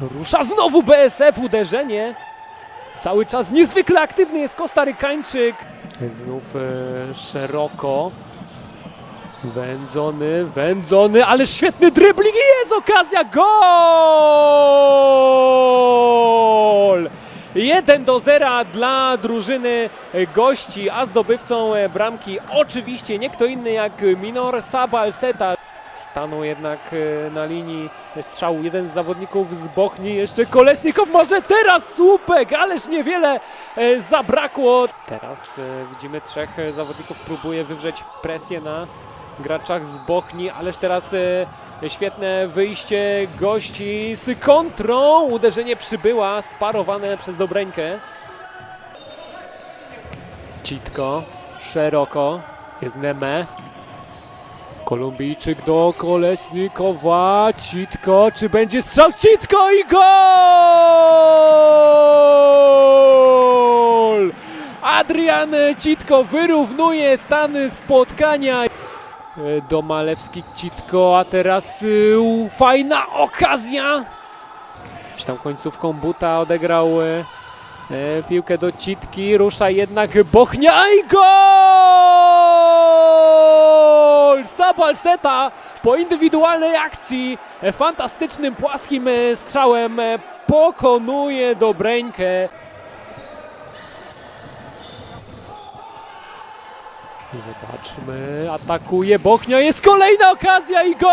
Rusza znowu BSF, uderzenie. Cały czas niezwykle aktywny jest Kostarykańczyk. Znów e, szeroko. Wędzony, wędzony, ale świetny dribbling i jest okazja, gol! 1 do 0 dla drużyny gości, a zdobywcą e, bramki oczywiście nie kto inny jak Minor Sabalseta. Stanął jednak e, na linii strzału jeden z zawodników z Bochni, jeszcze Kolesnikow może teraz słupek, ależ niewiele e, zabrakło. Teraz e, widzimy trzech zawodników próbuje wywrzeć presję na graczach z Bochni, ależ teraz świetne wyjście gości z kontrą. Uderzenie przybyła, sparowane przez Dobreńkę. Citko, szeroko, jest Neme. Kolumbijczyk do Kolesnikowa, Citko, czy będzie strzał? Citko i gol! Adrian Citko wyrównuje stan spotkania. Domalewski Citko, a teraz y, fajna okazja. Gdzieś tam końcówką buta odegrał e, e, piłkę do Citki, rusza jednak Bochnia i gol! Sabalseta po indywidualnej akcji, e, fantastycznym płaskim e, strzałem e, pokonuje Dobreńkę. Zobaczmy, atakuje Bochnia, jest kolejna okazja i gol!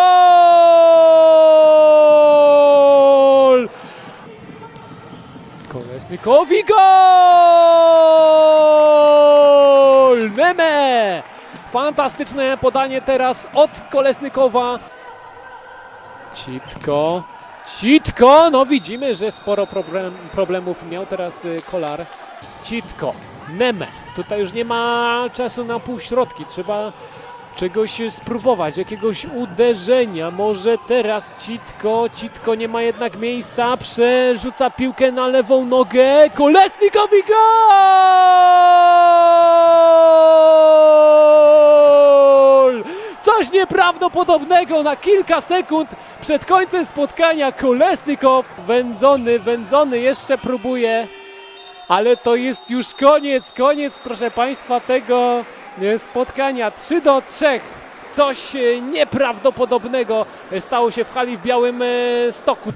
Kolesnikowi gol! Neme! Fantastyczne podanie teraz od Kolesnikowa. Citko. Citko! No widzimy, że sporo problem, problemów miał teraz y, Kolar. Citko. Neme. Tutaj już nie ma czasu na półśrodki. Trzeba czegoś spróbować, jakiegoś uderzenia. Może teraz Citko. Citko nie ma jednak miejsca. Przerzuca piłkę na lewą nogę. Kolesnikowi gol! Coś nieprawdopodobnego na kilka sekund przed końcem spotkania. Kolesnikow wędzony, wędzony jeszcze próbuje. Ale to jest już koniec, koniec proszę Państwa tego e, spotkania. 3 do 3. Coś e, nieprawdopodobnego stało się w hali w Białym e, Stoku.